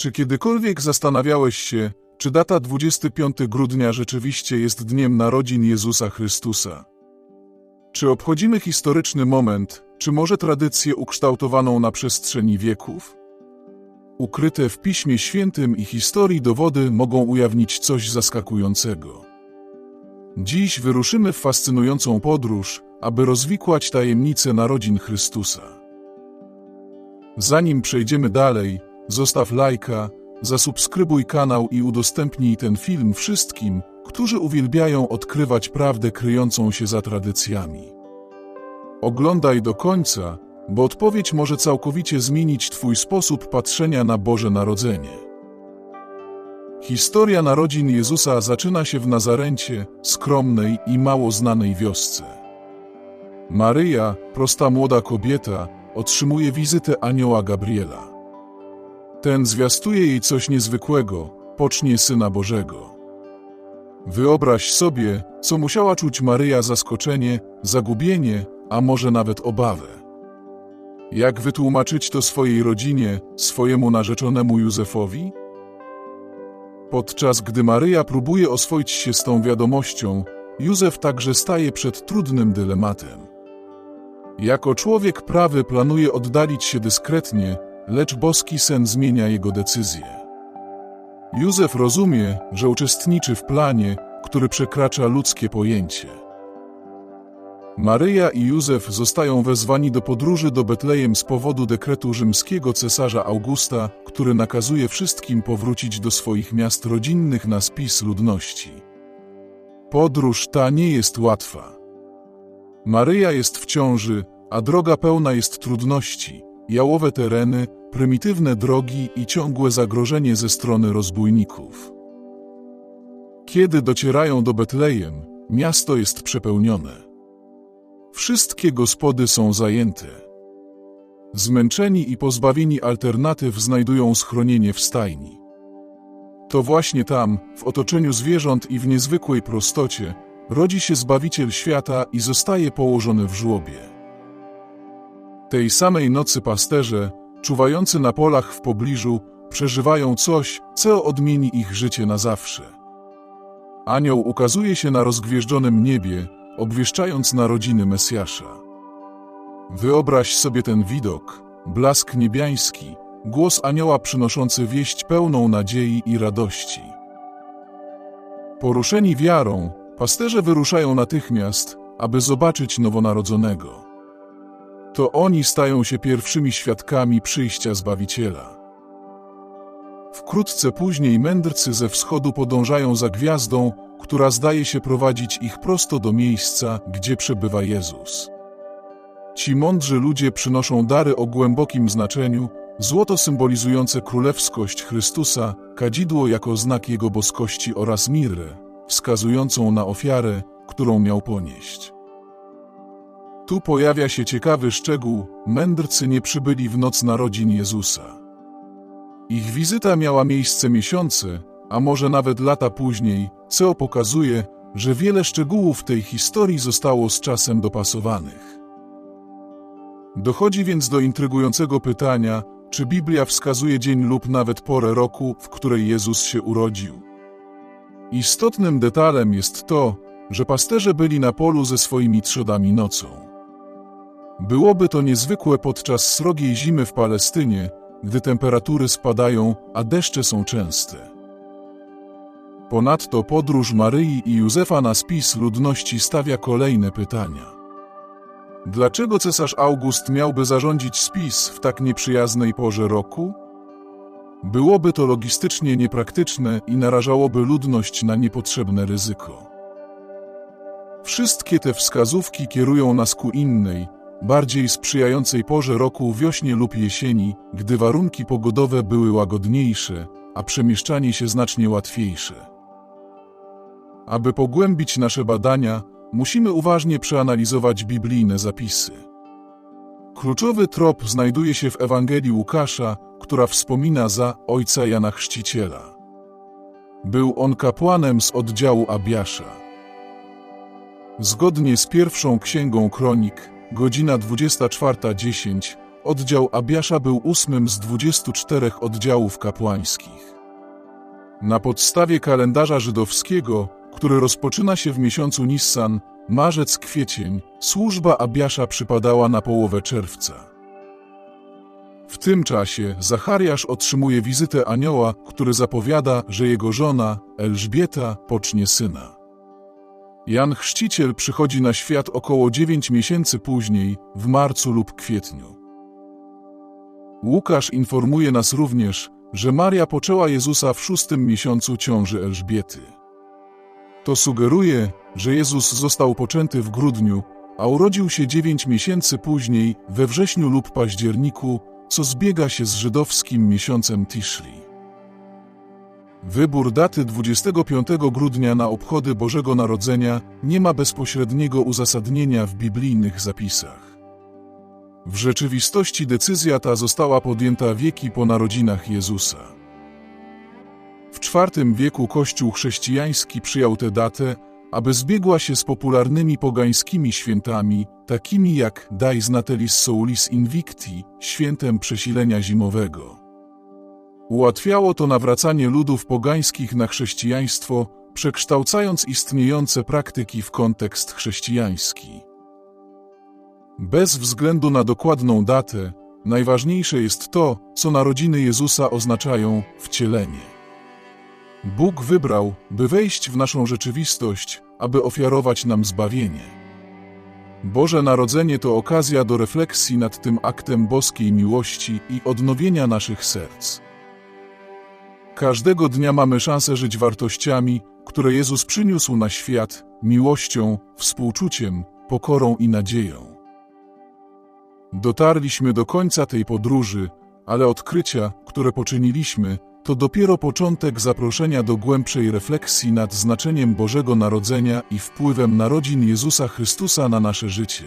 Czy kiedykolwiek zastanawiałeś się, czy data 25 grudnia rzeczywiście jest dniem narodzin Jezusa Chrystusa? Czy obchodzimy historyczny moment, czy może tradycję ukształtowaną na przestrzeni wieków? Ukryte w Piśmie Świętym i historii dowody mogą ujawnić coś zaskakującego. Dziś wyruszymy w fascynującą podróż, aby rozwikłać tajemnicę narodzin Chrystusa. Zanim przejdziemy dalej, zostaw lajka, zasubskrybuj kanał i udostępnij ten film wszystkim, którzy uwielbiają odkrywać prawdę kryjącą się za tradycjami. Oglądaj do końca, bo odpowiedź może całkowicie zmienić Twój sposób patrzenia na Boże Narodzenie. Historia narodzin Jezusa zaczyna się w Nazarencie, skromnej i mało znanej wiosce. Maryja, prosta młoda kobieta, otrzymuje wizytę anioła Gabriela. Ten zwiastuje jej coś niezwykłego, pocznie Syna Bożego. Wyobraź sobie, co musiała czuć Maryja zaskoczenie, zagubienie, a może nawet obawę. Jak wytłumaczyć to swojej rodzinie, swojemu narzeczonemu Józefowi? Podczas gdy Maryja próbuje oswoić się z tą wiadomością, Józef także staje przed trudnym dylematem. Jako człowiek prawy planuje oddalić się dyskretnie, lecz boski sen zmienia jego decyzję. Józef rozumie, że uczestniczy w planie, który przekracza ludzkie pojęcie. Maryja i Józef zostają wezwani do podróży do Betlejem z powodu dekretu rzymskiego cesarza Augusta, który nakazuje wszystkim powrócić do swoich miast rodzinnych na spis ludności. Podróż ta nie jest łatwa. Maryja jest w ciąży, a droga pełna jest trudności, jałowe tereny, prymitywne drogi i ciągłe zagrożenie ze strony rozbójników. Kiedy docierają do Betlejem, miasto jest przepełnione. Wszystkie gospody są zajęte. Zmęczeni i pozbawieni alternatyw znajdują schronienie w stajni. To właśnie tam, w otoczeniu zwierząt i w niezwykłej prostocie, rodzi się Zbawiciel świata i zostaje położony w żłobie. Tej samej nocy pasterze, czuwający na polach w pobliżu, przeżywają coś, co odmieni ich życie na zawsze. Anioł ukazuje się na rozgwieżdżonym niebie, obwieszczając narodziny Mesjasza. Wyobraź sobie ten widok, blask niebiański, głos anioła przynoszący wieść pełną nadziei i radości. Poruszeni wiarą, pasterze wyruszają natychmiast, aby zobaczyć nowonarodzonego. To oni stają się pierwszymi świadkami przyjścia Zbawiciela. Wkrótce później mędrcy ze wschodu podążają za gwiazdą, która zdaje się prowadzić ich prosto do miejsca, gdzie przebywa Jezus. Ci mądrzy ludzie przynoszą dary o głębokim znaczeniu, złoto symbolizujące królewskość Chrystusa, kadzidło jako znak Jego boskości oraz mirę, wskazującą na ofiarę, którą miał ponieść. Tu pojawia się ciekawy szczegół, mędrcy nie przybyli w noc narodzin Jezusa. Ich wizyta miała miejsce miesiące, a może nawet lata później, co pokazuje, że wiele szczegółów tej historii zostało z czasem dopasowanych. Dochodzi więc do intrygującego pytania, czy Biblia wskazuje dzień lub nawet porę roku, w której Jezus się urodził. Istotnym detalem jest to, że pasterze byli na polu ze swoimi trzodami nocą. Byłoby to niezwykłe podczas srogiej zimy w Palestynie, gdy temperatury spadają, a deszcze są częste. Ponadto podróż Maryi i Józefa na spis ludności stawia kolejne pytania. Dlaczego cesarz August miałby zarządzić spis w tak nieprzyjaznej porze roku? Byłoby to logistycznie niepraktyczne i narażałoby ludność na niepotrzebne ryzyko. Wszystkie te wskazówki kierują nas ku innej, bardziej sprzyjającej porze roku wiośnie lub jesieni, gdy warunki pogodowe były łagodniejsze, a przemieszczanie się znacznie łatwiejsze. Aby pogłębić nasze badania, musimy uważnie przeanalizować biblijne zapisy. Kluczowy trop znajduje się w Ewangelii Łukasza, która wspomina za ojca Jana Chrzciciela. Był on kapłanem z oddziału Abiasza. Zgodnie z pierwszą księgą kronik, godzina 24.10, oddział Abiasza był ósmym z 24 oddziałów kapłańskich. Na podstawie kalendarza żydowskiego, który rozpoczyna się w miesiącu Nissan, marzec-kwiecień, służba Abiasza przypadała na połowę czerwca. W tym czasie Zachariasz otrzymuje wizytę anioła, który zapowiada, że jego żona, Elżbieta, pocznie syna. Jan Chrzciciel przychodzi na świat około 9 miesięcy później, w marcu lub kwietniu. Łukasz informuje nas również, że Maria poczęła Jezusa w szóstym miesiącu ciąży Elżbiety. To sugeruje, że Jezus został poczęty w grudniu, a urodził się 9 miesięcy później, we wrześniu lub październiku, co zbiega się z żydowskim miesiącem Tishri. Wybór daty 25 grudnia na obchody Bożego Narodzenia nie ma bezpośredniego uzasadnienia w biblijnych zapisach. W rzeczywistości decyzja ta została podjęta wieki po narodzinach Jezusa. W IV wieku Kościół chrześcijański przyjął tę datę, aby zbiegła się z popularnymi pogańskimi świętami, takimi jak Dies Natalis Soulis Invicti, świętem przesilenia zimowego. Ułatwiało to nawracanie ludów pogańskich na chrześcijaństwo, przekształcając istniejące praktyki w kontekst chrześcijański. Bez względu na dokładną datę, najważniejsze jest to, co narodziny Jezusa oznaczają wcielenie. Bóg wybrał, by wejść w naszą rzeczywistość, aby ofiarować nam zbawienie. Boże Narodzenie to okazja do refleksji nad tym aktem boskiej miłości i odnowienia naszych serc. Każdego dnia mamy szansę żyć wartościami, które Jezus przyniósł na świat, miłością, współczuciem, pokorą i nadzieją. Dotarliśmy do końca tej podróży, ale odkrycia, które poczyniliśmy, to dopiero początek zaproszenia do głębszej refleksji nad znaczeniem Bożego Narodzenia i wpływem narodzin Jezusa Chrystusa na nasze życie.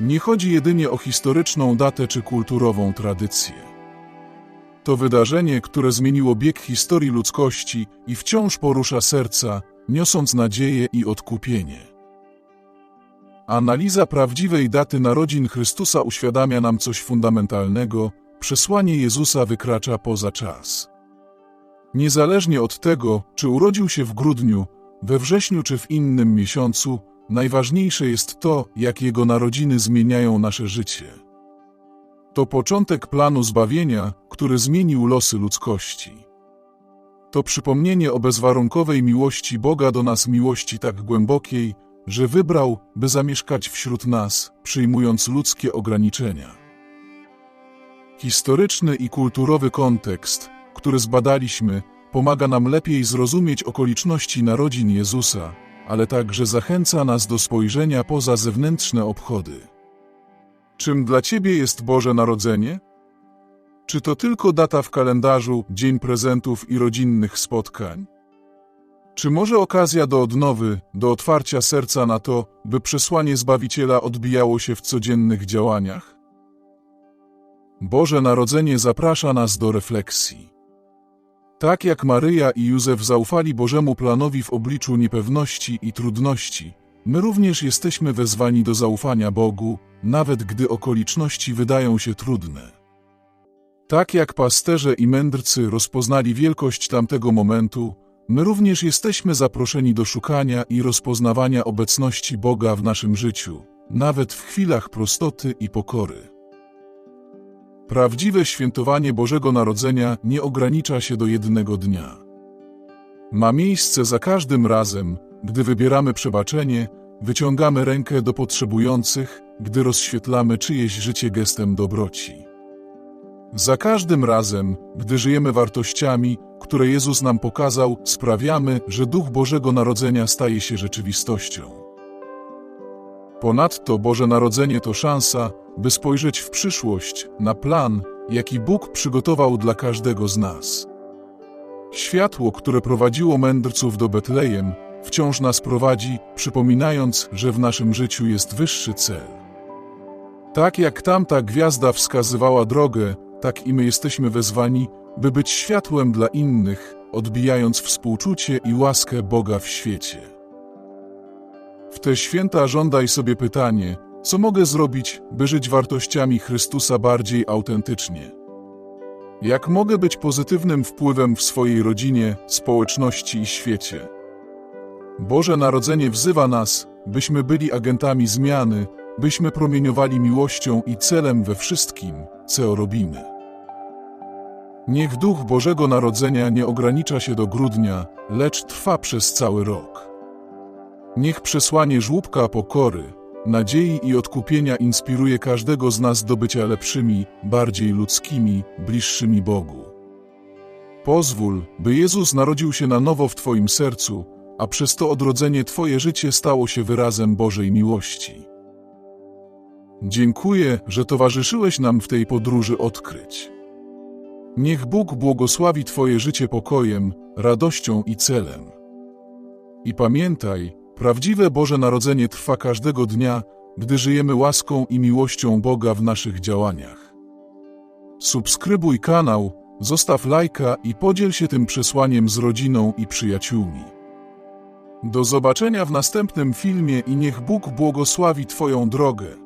Nie chodzi jedynie o historyczną datę czy kulturową tradycję. To wydarzenie, które zmieniło bieg historii ludzkości i wciąż porusza serca, niosąc nadzieję i odkupienie. Analiza prawdziwej daty narodzin Chrystusa uświadamia nam coś fundamentalnego, przesłanie Jezusa wykracza poza czas. Niezależnie od tego, czy urodził się w grudniu, we wrześniu czy w innym miesiącu, najważniejsze jest to, jak Jego narodziny zmieniają nasze życie. To początek planu zbawienia, który zmienił losy ludzkości. To przypomnienie o bezwarunkowej miłości Boga do nas miłości tak głębokiej, że wybrał, by zamieszkać wśród nas, przyjmując ludzkie ograniczenia. Historyczny i kulturowy kontekst, który zbadaliśmy, pomaga nam lepiej zrozumieć okoliczności narodzin Jezusa, ale także zachęca nas do spojrzenia poza zewnętrzne obchody. Czym dla Ciebie jest Boże Narodzenie? Czy to tylko data w kalendarzu, dzień prezentów i rodzinnych spotkań? Czy może okazja do odnowy, do otwarcia serca na to, by przesłanie Zbawiciela odbijało się w codziennych działaniach? Boże Narodzenie zaprasza nas do refleksji. Tak jak Maryja i Józef zaufali Bożemu planowi w obliczu niepewności i trudności, my również jesteśmy wezwani do zaufania Bogu, nawet gdy okoliczności wydają się trudne. Tak jak pasterze i mędrcy rozpoznali wielkość tamtego momentu, My również jesteśmy zaproszeni do szukania i rozpoznawania obecności Boga w naszym życiu, nawet w chwilach prostoty i pokory. Prawdziwe świętowanie Bożego Narodzenia nie ogranicza się do jednego dnia. Ma miejsce za każdym razem, gdy wybieramy przebaczenie, wyciągamy rękę do potrzebujących, gdy rozświetlamy czyjeś życie gestem dobroci. Za każdym razem, gdy żyjemy wartościami, które Jezus nam pokazał, sprawiamy, że Duch Bożego Narodzenia staje się rzeczywistością. Ponadto Boże Narodzenie to szansa, by spojrzeć w przyszłość, na plan, jaki Bóg przygotował dla każdego z nas. Światło, które prowadziło mędrców do Betlejem, wciąż nas prowadzi, przypominając, że w naszym życiu jest wyższy cel. Tak jak tamta gwiazda wskazywała drogę, tak i my jesteśmy wezwani, by być światłem dla innych, odbijając współczucie i łaskę Boga w świecie. W te święta żądaj sobie pytanie, Co mogę zrobić, by żyć wartościami Chrystusa bardziej autentycznie? Jak mogę być pozytywnym wpływem w swojej rodzinie, społeczności i świecie? Boże Narodzenie wzywa nas, byśmy byli agentami zmiany, byśmy promieniowali miłością i celem we wszystkim, co robimy. Niech Duch Bożego Narodzenia nie ogranicza się do grudnia, lecz trwa przez cały rok. Niech przesłanie żłóbka pokory, nadziei i odkupienia inspiruje każdego z nas do bycia lepszymi, bardziej ludzkimi, bliższymi Bogu. Pozwól, by Jezus narodził się na nowo w Twoim sercu, a przez to odrodzenie Twoje życie stało się wyrazem Bożej miłości. Dziękuję, że towarzyszyłeś nam w tej podróży odkryć. Niech Bóg błogosławi Twoje życie pokojem, radością i celem. I pamiętaj, prawdziwe Boże Narodzenie trwa każdego dnia, gdy żyjemy łaską i miłością Boga w naszych działaniach. Subskrybuj kanał, zostaw lajka i podziel się tym przesłaniem z rodziną i przyjaciółmi. Do zobaczenia w następnym filmie i niech Bóg błogosławi Twoją drogę.